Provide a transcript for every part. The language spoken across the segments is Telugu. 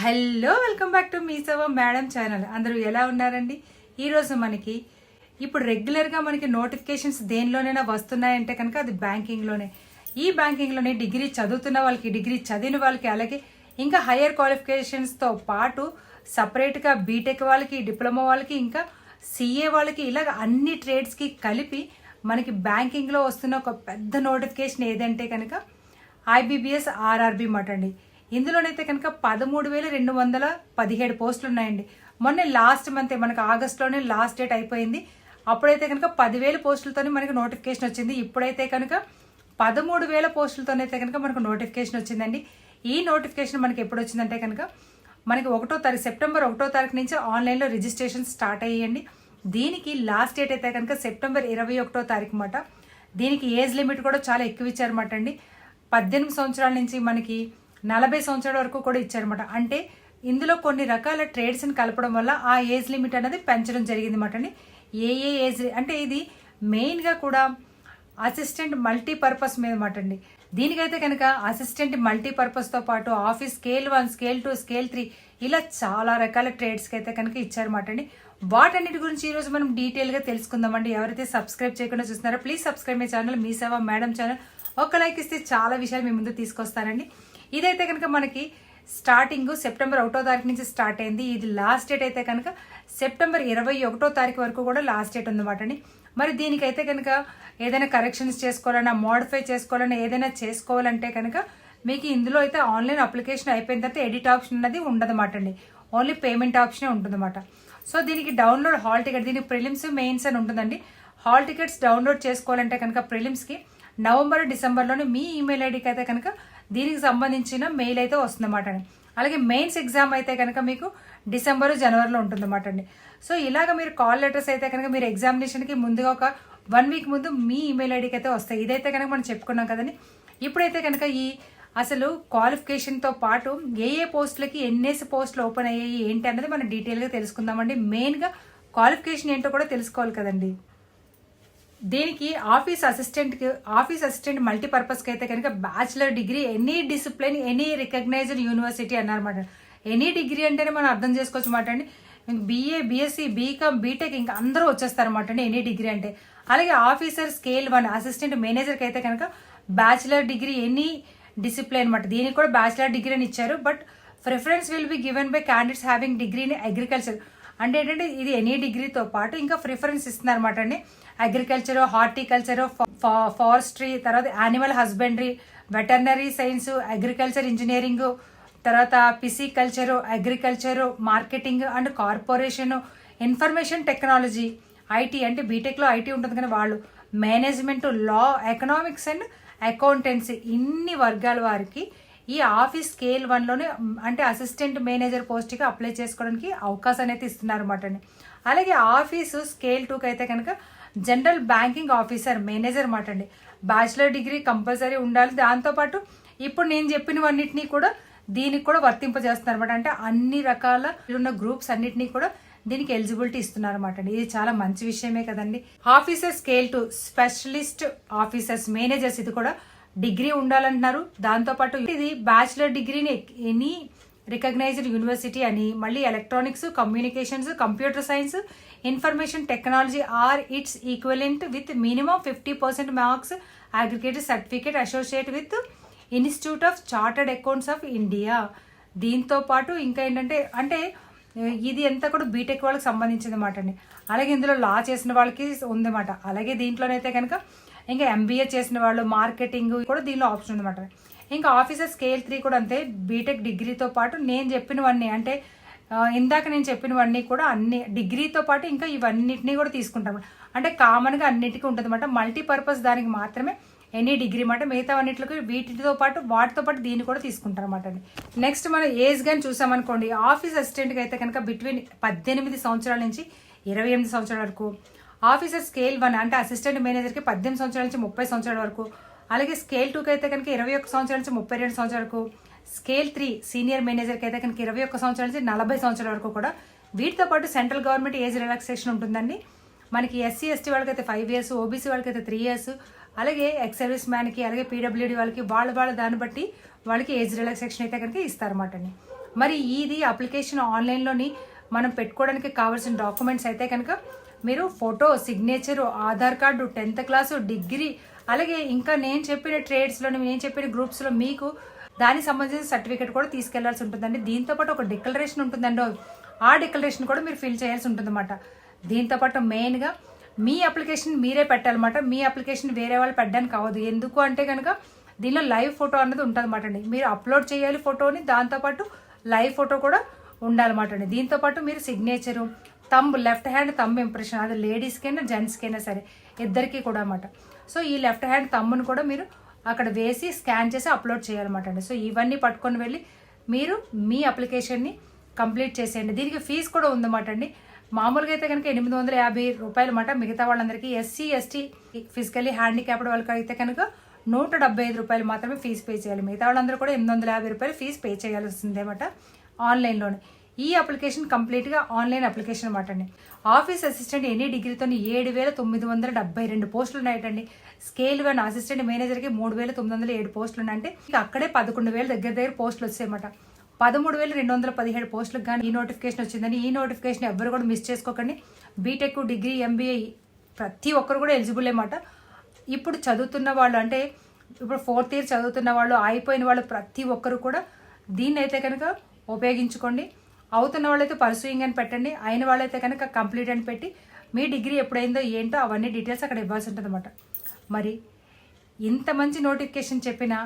Hello welcome back to me సవ madam channel. అందరూ ఎలా ఉన్నారండి? ఈరోజు మనకి ఇప్పుడు రెగ్యులర్గా మనకి నోటిఫికేషన్స్ దేనిలోనైనా వస్తున్నాయంటే కనుక అది బ్యాంకింగ్లోనే ఈ బ్యాంకింగ్లోనే డిగ్రీ చదువుతున్న వాళ్ళకి డిగ్రీ చదివిన వాళ్ళకి అలాగే ఇంకా హయ్యర్ క్వాలిఫికేషన్స్తో పాటు సపరేట్గా బీటెక్ వాళ్ళకి డిప్లొమా వాళ్ళకి ఇంకా సిఏ వాళ్ళకి ఇలాగ అన్ని ట్రేడ్స్కి కలిపి మనకి బ్యాంకింగ్లో వస్తున్న ఒక పెద్ద నోటిఫికేషన్ ఏదంటే కనుక ఐబీబీఎస్ ఆర్ఆర్బి మాట అండి. ఇందులోనైతే కనుక పదమూడు వేల రెండు వందల పదిహేడు పోస్టులు ఉన్నాయండి మొన్న లాస్ట్ మంత్ మనకి ఆగస్ట్లోనే లాస్ట్ డేట్ అయిపోయింది. అప్పుడైతే కనుక పదివేల పోస్టులతోనే మనకి నోటిఫికేషన్ వచ్చింది. ఇప్పుడైతే కనుక పదమూడు వేల పోస్టులతోనైతే కనుక మనకు నోటిఫికేషన్ వచ్చిందండి. ఈ నోటిఫికేషన్ మనకి ఎప్పుడు వచ్చిందంటే కనుక మనకి ఒకటో తారీఖు సెప్టెంబర్ ఒకటో తారీఖు నుంచి ఆన్లైన్లో రిజిస్ట్రేషన్ స్టార్ట్ అయ్యండి దీనికి లాస్ట్ డేట్ అయితే కనుక సెప్టెంబర్ ఇరవై ఒకటో తారీఖు మాట. దీనికి ఏజ్ లిమిట్ కూడా చాలా ఎక్కువ ఇచ్చారన్నమాట అండి పద్దెనిమిది సంవత్సరాల నుంచి మనకి నలభై సంవత్సరాల వరకు కూడా ఇచ్చారనమాట అంటే ఇందులో కొన్ని రకాల ట్రేడ్స్ని కలపడం వల్ల ఆ ఏజ్ లిమిట్ అనేది పెంచడం జరిగింది అనమాట అండి ఏ ఏ ఏజ్ అంటే ఇది మెయిన్గా కూడా అసిస్టెంట్ మల్టీపర్పస్ మీద మాట అండి. దీనికైతే కనుక అసిస్టెంట్ మల్టీపర్పస్తో పాటు office scale one scale two scale three ఇలా చాలా రకాల ట్రేడ్స్కి అయితే కనుక ఇచ్చారన్నమాట అండి. వాటన్నిటి గురించి ఈరోజు మనం డీటెయిల్గా తెలుసుకుందామండి ఎవరైతే సబ్స్క్రైబ్ చేయకుండా చూస్తున్నారో please subscribe my channel Mee Seva madam channel. ఒక లైక్ ఇస్తే చాలా విషయాలు మీ ముందు తీసుకొస్తానండి. ఇదైతే కనుక మనకి స్టార్టింగ్ సెప్టెంబర్ ఒకటో తారీఖు నుంచి స్టార్ట్ అయింది. ఇది లాస్ట్ డేట్ అయితే కనుక సెప్టెంబర్ ఇరవై ఒకటో తారీఖు వరకు కూడా లాస్ట్ డేట్ ఉందన్నమాట అండి. మరి దీనికైతే కనుక ఏదైనా కరెక్షన్స్ చేసుకోవాలన్నా మోడిఫై చేసుకోవాలన్నా ఏదైనా చేసుకోవాలంటే కనుక మీకు ఇందులో అయితే ఆన్లైన్ అప్లికేషన్ అయిపోయిన తర్వాత ఎడిట్ ఆప్షన్ అనేది ఉండదన్నమాట అండి. ఓన్లీ పేమెంట్ ఆప్షనే ఉంటుందన్నమాట. సో దీనికి డౌన్లోడ్ హాల్ టికెట్ దీనికి ప్రిలిమ్స్ మెయిన్స్ అని ఉంటుందండి. హాల్ టికెట్స్ డౌన్లోడ్ చేసుకోవాలంటే కనుక ప్రిలిమ్స్కి నవంబర్ డిసెంబర్లోనే మీ ఈమెయిల్ ఐడికి అయితే కనుక దీనికి సంబంధించిన మెయిల్ అయితే వస్తుందన్నమాట అండి. అలాగే మెయిన్స్ ఎగ్జామ్ అయితే కనుక మీకు డిసెంబరు జనవరిలో ఉంటుందన్నమాట అండి. సో ఇలాగ మీరు కాల్ లెటర్స్ అయితే కనుక మీరు ఎగ్జామినేషన్కి ముందుగా ఒక వన్ వీక్ ముందు మీ ఈమెయిల్ ఐడికి అయితే వస్తాయి. ఇదైతే కనుక మనం చెప్పుకున్నాం కదండి. ఇప్పుడైతే కనుక ఈ అసలు క్వాలిఫికేషన్తో పాటు ఏ ఏ పోస్టులకి ఎన్ఎస్ పోస్టులు ఓపెన్ అయ్యాయి ఏంటి అన్నది మనం డీటెయిల్గా తెలుసుకుందామండి. మెయిన్గా క్వాలిఫికేషన్ ఏంటో కూడా తెలుసుకోవాలి కదండి. దీనికి ఆఫీస్ అసిస్టెంట్కి ఆఫీస్ అసిస్టెంట్ మల్టీపర్పస్కి అయితే కనుక bachelor degree any discipline any recognised university అన్నారన్నమాట. Any degree అంటేనే మనం అర్థం చేసుకోవచ్చు మాట అండి. బీఏ బీఎస్సీ బీకామ్ బీటెక్ ఇంకా అందరూ వచ్చేస్తారన్నమాట అండి ఎనీ డిగ్రీ అంటే. అలాగే ఆఫీసర్ స్కేల్ వన్ అసిస్టెంట్ మేనేజర్కి అయితే కనుక బ్యాచిలర్ డిగ్రీ ఎనీ డిసిప్లిన్ అనమాట దీనికి కూడా బ్యాచిలర్ డిగ్రీ అని ఇచ్చారు. But preference will be given by candidates having degree in agriculture అంటే ఏంటంటే ఇది ఎనీ డిగ్రీతో పాటు ఇంకా ప్రిఫరెన్స్ ఇస్తున్నారు అనమాట అండి. అగ్రికల్చర్ హార్టికల్చర్ ఫారెస్ట్రీ తర్వాత animal husbandry veterinary science agriculture engineering తర్వాత pisciculture agriculture marketing and corporation information technology IT అంటే బీటెక్లో ఐటీ ఉంటుంది కానీ వాళ్ళు. Management law economics and accountancy ఇన్ని వర్గాల వారికి ఈ ఆఫీస్ స్కేల్ వన్లోనే అంటే అసిస్టెంట్ మేనేజర్ పోస్ట్కి అప్లై చేసుకోవడానికి అవకాశం అయితే ఇస్తున్నారు అనమాట అలాగే ఆఫీసు స్కేల్ టూకి అయితే కనుక జనరల్ బ్యాంకింగ్ ఆఫీసర్ మేనేజర్ మాట అండి బ్యాచిలర్ డిగ్రీ కంపల్సరీ ఉండాలి. దాంతోపాటు ఇప్పుడు నేను చెప్పినవన్నిటినీ కూడా దీనికి కూడా వర్తింపజేస్తున్నారు అనమాట అంటే అన్ని రకాల ఉన్న గ్రూప్స్ అన్నిటినీ కూడా దీనికి ఎలిజిబిలిటీ ఇస్తున్నారు అనమాట అండి. ఇది చాలా మంచి విషయమే కదండి. Officer scale two specialist officers managers ఇది కూడా డిగ్రీ ఉండాలంటున్నారు. దాంతోపాటు ఇది బ్యాచిలర్ డిగ్రీని ఎనీ రికగ్నైజ్డ్ యూనివర్సిటీ అని మళ్ళీ electronics communications computer science information technology or its equivalent with minimum fifty percent marks aggregate certificate associate with institute of chartered accounts of India. దీంతో పాటు ఇంకా ఏంటంటే అంటే ఇది ఎంత కూడా బీటెక్ వాళ్ళకి సంబంధించింది అనమాట అండి. అలాగే ఇందులో లా చేసిన వాళ్ళకి ఉందన్నమాట అలాగే దీంట్లోనైతే కనుక ఇంకా ఎంబీఏ చేసిన వాళ్ళు మార్కెటింగ్ కూడా దీనిలో ఆప్షన్ ఉందన్నమాట ఇంకా ఆఫీసర్ స్కేల్ త్రీ కూడా అంతే. బీటెక్ డిగ్రీతో పాటు నేను చెప్పినవన్నీ అంటే ఇందాక నేను చెప్పినవన్నీ కూడా అన్ని డిగ్రీతో పాటు ఇంకా ఇవన్నిటిని కూడా తీసుకుంటాం. అంటే కామన్గా అన్నిటికీ ఉంటుంది అనమాట మల్టీపర్పస్ దానికి మాత్రమే ఎనీ డిగ్రీ మాట మిగతా అన్నింటికి వీటితో పాటు వాటితో పాటు దీన్ని కూడా తీసుకుంటారు అనమాట అండి నెక్స్ట్ మనం ఏజ్ కానీ చూసామనుకోండి ఆఫీస్ అసిస్టెంట్కి అయితే కనుక బిట్వీన్ పద్దెనిమిది సంవత్సరాల నుంచి ఇరవై ఎనిమిది సంవత్సరాల వరకు ఆఫీసర్ స్కేల్ వన్ అంటే అసిస్టెంట్ మేనేజర్కి పద్దెనిమిది సంవత్సరాల నుంచి ముప్పై సంవత్సరాల వరకు అలాగే స్కేల్ టూకి అయితే కనుక ఇరవై ఒక్క సంవత్సరాల నుంచి ముప్పై రెండు సంవత్సరాల వరకు స్కేల్ త్రీ సీనియర్ మేనేజర్కి అయితే కనుక ఇరవై ఒక్క సంవత్సరాల నుంచి నలభై సంవత్సరాల వరకు కూడా వీటితో పాటు సెంట్రల్ గవర్నమెంట్ ఏజ్ రిలాక్సేషన్ ఉంటుందండి. మనకి ఎస్సీ ఎస్టీ వాళ్ళకైతే ఫైవ్ ఇయర్స్ ఓబీసీ వాళ్ళకైతే త్రీ ఇయర్స్ అలాగే ఎక్స్ సర్వీస్ మ్యాన్కి అలాగే పీడబ్ల్యూడీ వాళ్ళకి వాళ్ళ వాళ్ళ దాన్ని బట్టి వాళ్ళకి ఏజ్ రిలాక్సేషన్ అయితే కనుక ఇస్తారన్నమాట అండి మరి ఇది అప్లికేషన్ ఆన్లైన్లోని మనం పెట్టుకోవడానికి కావాల్సిన డాక్యుమెంట్స్ అయితే కనుక మీరు photo signature Aadhaar card tenth class degree అలాగే ఇంకా నేను చెప్పిన ట్రేడ్స్లో నేను చెప్పిన గ్రూప్స్లో మీకు దానికి సంబంధించిన సర్టిఫికేట్ కూడా తీసుకెళ్ళాల్సి ఉంటుందండి. దీంతో పాటు ఒక డిక్లరేషన్ ఉంటుందండి. ఆ డిక్లరేషన్ కూడా మీరు ఫిల్ చేయాల్సి ఉంటుందన్నమాట. దీంతో పాటు మెయిన్గా మీ అప్లికేషన్ మీరే పెట్టాలన్నమాట. మీ అప్లికేషన్ వేరే వాళ్ళు పెట్టడానికి అవ్వదు ఎందుకు అంటే కనుక దీనిలో లైవ్ ఫోటో అన్నది ఉంటుందన్నమాట అండి. మీరు అప్లోడ్ చేయాలి ఫోటోని దాంతోపాటు లైవ్ ఫోటో కూడా ఉండాలన్నమాట అండి. దీంతోపాటు మీరు signature thumb left hand thumb impression అది లేడీస్కైనా జెంట్స్కైనా సరే ఇద్దరికీ కూడా అన్నమాట. సో ఈ లెఫ్ట్ హ్యాండ్ తమ్మును కూడా మీరు అక్కడ వేసి స్కాన్ చేసి అప్లోడ్ చేయాలన్నమాట అండి. సో ఇవన్నీ పట్టుకొని వెళ్ళి మీరు మీ అప్లికేషన్ని కంప్లీట్ చేసేయండి. దీనికి ఫీజు కూడా ఉందన్నమాట అండి. మామూలుగా అయితే కనుక ఎనిమిది వందల యాభై రూపాయలు అన్నమాట. మిగతా వాళ్ళందరికీ ఎస్సీ ఎస్టీ ఫిజికల్లీ హ్యాండిక్యాప్డ్ వాళ్ళకి అయితే కనుక నూట డెబ్బై ఐదు రూపాయలు మాత్రమే ఫీజు పే చేయాలి. మిగతా వాళ్ళందరూ కూడా ఎనిమిది వందల యాభై రూపాయలు ఫీజు పే చేయాల్సిందేమాట ఆన్లైన్లోనే. ఈ అప్లికేషన్ కంప్లీట్గా ఆన్లైన్ అప్లికేషన్ అనమాట అండి. ఆఫీస్ అసిస్టెంట్ ఎనీ డిగ్రీతో ఏడు వేల తొమ్మిది వందల డెబ్బై రెండు పోస్టులు ఉన్నాయటండి స్కేల్ వన్ అసిస్టెంట్ మేనేజర్కి మూడు వేల తొమ్మిది వందల ఏడు పోస్టులు ఉన్నాయంటే ఇక అక్కడే పదకొండు వేల దగ్గర దగ్గర పోస్టులు వచ్చాయన్నమాట పదమూడు వేల రెండు వందల పదిహేడు పోస్టులకు కానీ ఈ నోటిఫికేషన్ వచ్చిందని ఈ నోటిఫికేషన్ ఎవ్వరు కూడా మిస్ చేసుకోకండి. బీటెక్ డిగ్రీ ఎంబీఏ ప్రతి ఒక్కరు కూడా ఎలిజిబుల్ అనమాట ఇప్పుడు చదువుతున్న వాళ్ళు అంటే ఇప్పుడు ఫోర్త్ ఇయర్ చదువుతున్న వాళ్ళు అయిపోయిన వాళ్ళు ప్రతి ఒక్కరు కూడా దీన్ని అయితే కనుక ఉపయోగించుకోండి. అవుతున్న వాళ్ళైతే పర్సూయింగ్ అని పెట్టండి. అయిన వాళ్ళైతే కనుక కంప్లీట్ అని పెట్టి మీ డిగ్రీ ఎప్పుడైందో ఏంటో అవన్నీ డీటెయిల్స్ అక్కడ ఇవ్వాల్సి ఉంటుంది మరి ఇంత మంచి నోటిఫికేషన్ చెప్పినా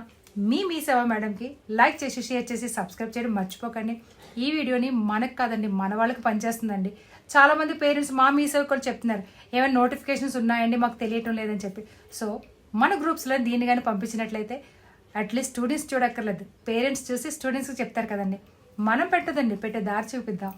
మీ మీ సేవ మేడంకి లైక్ చేసి షేర్ చేసి సబ్స్క్రైబ్ చేయడం మర్చిపోకండి. ఈ వీడియోని మనకు కాదండి మన వాళ్ళకి పనిచేస్తుందండి. చాలామంది పేరెంట్స్ మా మీ సేవ కూడా చెప్తున్నారు ఏమైనా నోటిఫికేషన్స్ ఉన్నాయండి? మాకు తెలియటం లేదని చెప్పి. సో మన గ్రూప్స్లో దీన్ని కానీ పంపించినట్లయితే అట్లీస్ట్ స్టూడెంట్స్ చూడక్కర్లేదు. పేరెంట్స్ చూసి స్టూడెంట్స్కి చెప్తారు కదండి. మనం పెట్టదండి పెట్టే దారి చూపిద్దాం.